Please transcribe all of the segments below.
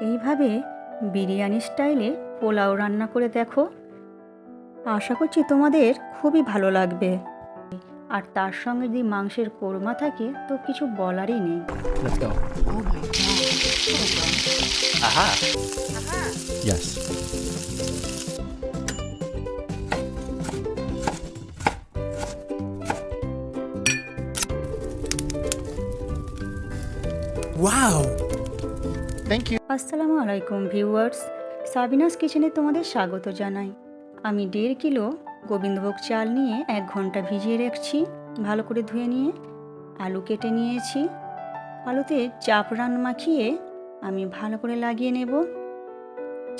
এইভাবে বিরিয়ানি স্টাইলে পোলাও রান্না করে দেখো আশা করছি তোমাদের খুবই ভালো লাগবে আর তার সঙ্গে যদি মাংসের কোরমা থাকে তো কিছু বলারই নেই. Oh. Wow. Thank you. আসসালামু আলাইকুম, ভিউয়ার্স। সাবিনাস কিচেনে তোমাদের স্বাগত জানাই। আমি দেড় কিলো গোবিন্দভোগ চাল নিয়ে এক ঘণ্টা ভিজিয়ে রাখছি, ভালো করে ধুয়ে নিয়ে আলু কেটে নিয়েছি। আলুতে জাফরান মাখিয়ে আমি ভালো করে লাগিয়ে নেব।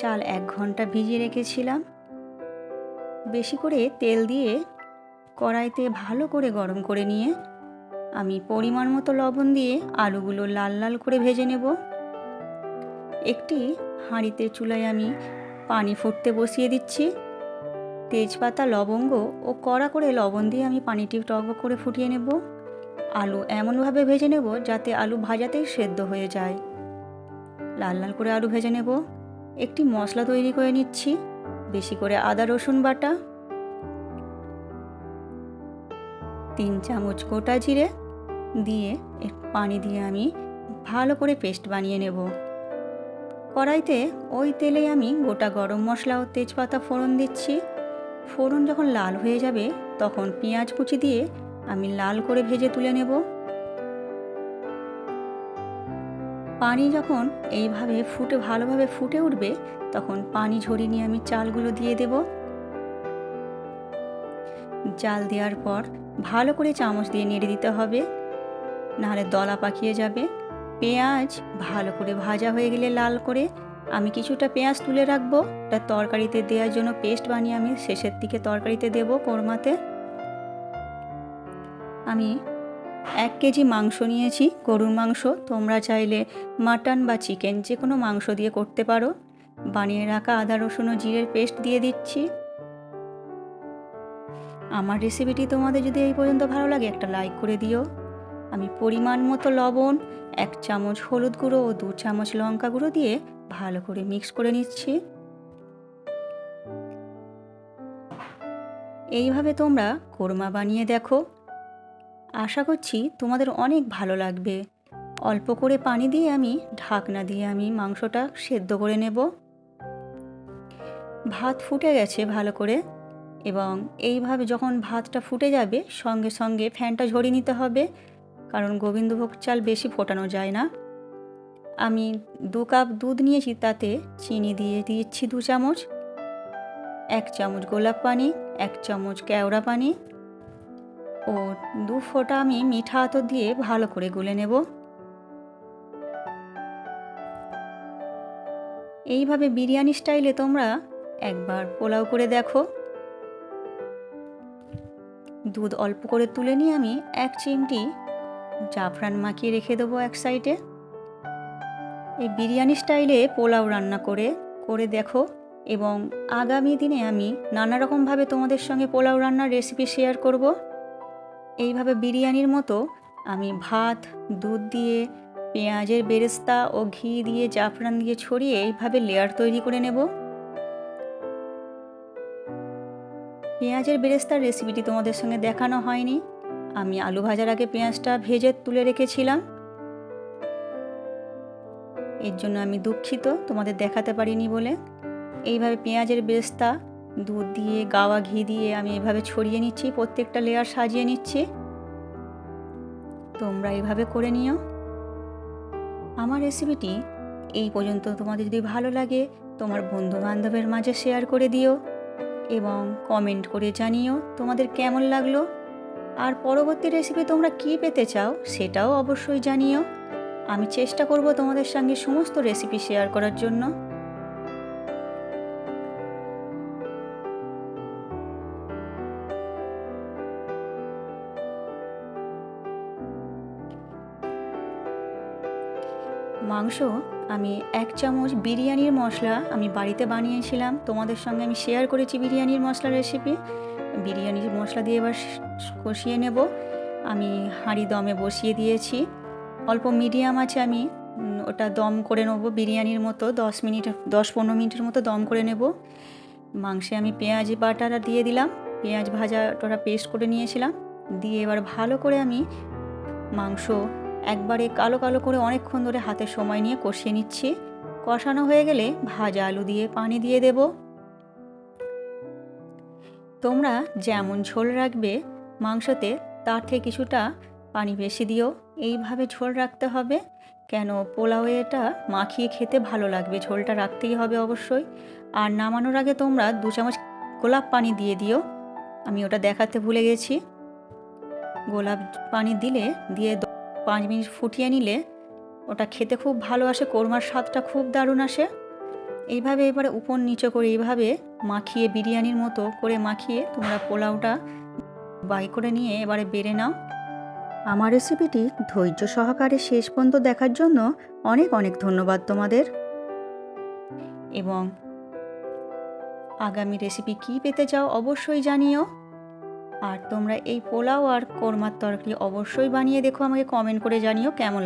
চাল এক ঘণ্টা ভিজিয়ে রেখেছিলাম। বেশি করে তেল দিয়ে কড়াইতে ভালো করে গরম করে নিয়ে আমি পরিমাণ মতো লবণ দিয়ে আলুগুলো লাল লাল করে ভেজে নেব। একটি হাঁড়িতে চুলায় আমি পানি ফুটতে বসিয়ে দিচ্ছি। তেজপাতা, লবঙ্গ ও কড়া করে লবণ দিয়ে আমি পানিটি টক করে ফুটিয়ে নেব। আলু এমনভাবে ভেজে নেব যাতে আলু ভাজাতেই সেদ্ধ হয়ে যায়। লাল লাল করে আলু ভেজে নেব। একটি মশলা তৈরি করে নিচ্ছি। বেশি করে আদা, রসুন বাটা। তিন চামচ গোটা জিরে। দিয়ে পানি দিয়ে আমি ভালো করে পেস্ট বানিয়ে নেব। কড়াইতে ওই তেলে আমি গোটা গরম মশলা ও তেজপাতা ফোড়ন দিচ্ছি। ফোড়ন যখন লাল হয়ে যাবে, তখন পেঁয়াজ কুচি দিয়ে আমি লাল করে ভেজে তুলে নেব। পানি যখন এইভাবে ফুটে, ভালোভাবে ফুটে উঠবে, তখন পানি ঝরিয়ে নিয়ে আমি চালগুলো দিয়ে দেব। জাল দেওয়ার পর ভালো করে চামচ দিয়ে নেড়ে দিতে হবে, নাহলে দলা পাকিয়ে যাবে। পেঁয়াজ ভালো করে ভাজা হয়ে গেলে লাল করে আমি কিছুটা পেঁয়াজ তুলে রাখব। এটা তরকারিতে দেওয়ার জন্য পেস্ট বানিয়ে আমি শেষের দিকে তরকারিতে দেব কোরমাতে। আমি এক কেজি মাংস নিয়েছি, গরুর মাংস। তোমরা চাইলে মাটন বা চিকেন যে কোনো মাংস দিয়ে করতে পারো। বানিয়ে রাখা আদা, রসুন ও জিরের পেস্ট দিয়ে দিচ্ছি। আমার রেসিপিটি তোমাদের যদি এই পর্যন্ত ভালো লাগে একটা লাইক করে দিও। আমি পরিমাণ মতো লবণ, এক চামচ হলুদ গুঁড়ো ও দু চামচ লঙ্কা গুঁড়ো দিয়ে ভালো করে মিক্স করে নিচ্ছি। এইভাবে তোমরা কোরমা বানিয়ে দেখো। আশা করছি তোমাদের অনেক ভালো লাগবে। অল্প করে পানি দিয়ে আমি ঢাকনা দিয়ে আমি মাংসটা সেদ্ধ করে নেব। ভাত ফুটে গেছে ভালো করে। এবং এইভাবে যখন ভাতটা ফুটে যাবে সঙ্গে সঙ্গে ফ্যানটা ঝরিয়ে নিতে হবে। কারণ গোবিন্দভোগ চাল বেশি ফোটানো যায় না। আমি দু কাপ দুধ নিয়েছি, তাতে চিনি দিয়ে দিচ্ছি দু চামচ, এক চামচ গোলাপ পানি, এক চামচ কেওড়া পানি ও দু ফোঁটা আমি মিঠা আতর দিয়ে ভালো করে গুলে নেব। এইভাবে বিরিয়ানি স্টাইলে তোমরা একবার পোলাও করে দেখো। দুধ অল্প করে তুলে নিয়ে আমি এক চিমটি জাফরান মাখিয়ে রেখে দেবো এক সাইডে। এই বিরিয়ানি স্টাইলে পোলাও রান্না করে করে দেখো। এবং আগামী দিনে আমি নানা রকমভাবে তোমাদের সঙ্গে পোলাও রান্নার রেসিপি শেয়ার করব। এইভাবে বিরিয়ানির মতো আমি ভাত, দুধ দিয়ে, পেঁয়াজের বেরেস্তা ও ঘি দিয়ে, জাফরান দিয়ে ছড়িয়ে এইভাবে লেয়ার তৈরি করে নেব। পেঁয়াজের বেরেস্তার রেসিপিটি তোমাদের সঙ্গে দেখানো হয়নি। আমি আলু ভাজার আগে পেঁয়াজটা ভেজে তুলে রেখেছিলাম। এর জন্য আমি দুঃখিত, তোমাদের দেখাতে পারিনি বলে। এইভাবে পেঁয়াজের বেস্তা, দুধ দিয়ে, গাওয়া ঘি দিয়ে আমি এভাবে ছড়িয়ে নিচ্ছি, প্রত্যেকটা লেয়ার সাজিয়ে নিচ্ছি। তোমরা এইভাবে করে নিও। আমার রেসিপিটি এই পর্যন্ত। তোমাদের যদি ভালো লাগে, তোমার বন্ধু বান্ধবের মাঝে শেয়ার করে দিও এবং কমেন্ট করে জানিও তোমাদের কেমন লাগল। আর পরবর্তী রেসিপি তোমরা কী পেতে চাও সেটাও অবশ্যই জানিও। আমি চেষ্টা করব তোমাদের সঙ্গে সমস্ত রেসিপি শেয়ার করার জন্য। মাংস, আমি এক চামচ বিরিয়ানির মশলা আমি বাড়িতে বানিয়েছিলাম। তোমাদের সঙ্গে আমি শেয়ার করেছি বিরিয়ানির মশলা রেসিপি বিরিয়ানির মশলা দিয়ে এবার কষিয়ে নেব। আমি হাঁড়ি দমে বসিয়ে দিয়েছি। অল্প মিডিয়াম আছে, আমি ওটা দম করে নেব বিরিয়ানির মতো। দশ মিনিট, দশ পনেরো মিনিটের মতো দম করে নেব। মাংসে আমি পেঁয়াজ বাটাটা দিয়ে দিলাম। পেঁয়াজ ভাজা ওটা পেস্ট করে নিয়েছিলাম। দিয়ে এবার ভালো করে আমি মাংস একবারে কালো কালো করে অনেকক্ষণ ধরে হাতে সময় নিয়ে কষিয়ে নিচ্ছি। কষানো হয়ে গেলে ভাজা আলু দিয়ে পানি দিয়ে দেব। তোমরা যেমন ঝোল রাখবে মাংসতে তার থেকে কিছুটা পানি বেশি দিও। এইভাবে ঝোল রাখতে হবে। কেন পোলাও এটা মাখিয়ে খেতে ভালো লাগবে। ঝোলটা রাখতেই হবে অবশ্যই। আর নামানোর আগে তোমরা দু চামচ গোলাপ পানি দিয়ে দিও। আমি ওটা দেখাতে ভুলে গেছি। গোলাপ পানি দিলে, দিয়ে পাঁচ মিনিট ফুটিয়ে নিলে ওটা খেতে খুব ভালো আসে। কোরমার স্বাদটা খুব দারুণ আসে। এইভাবে এবারে উপর নিচে করে এইভাবে মাখিয়ে বিরিয়ানির মতো করে মাখিয়ে তোমরা পোলাওটা বাই করে নিয়ে এবারে বেড়ে নাও। আমার রেসিপিটি ধৈর্য সহকারে শেষ পর্যন্ত দেখার জন্য অনেক অনেক ধন্যবাদ তোমাদের। এবং আগামী রেসিপি কী পেতে চাও অবশ্যই জানিও। আর তোমরা এই পোলাও আর কোরমার তরকারি অবশ্যই বানিয়ে দেখো, আমাকে কমেন্ট করে জানিও কেমন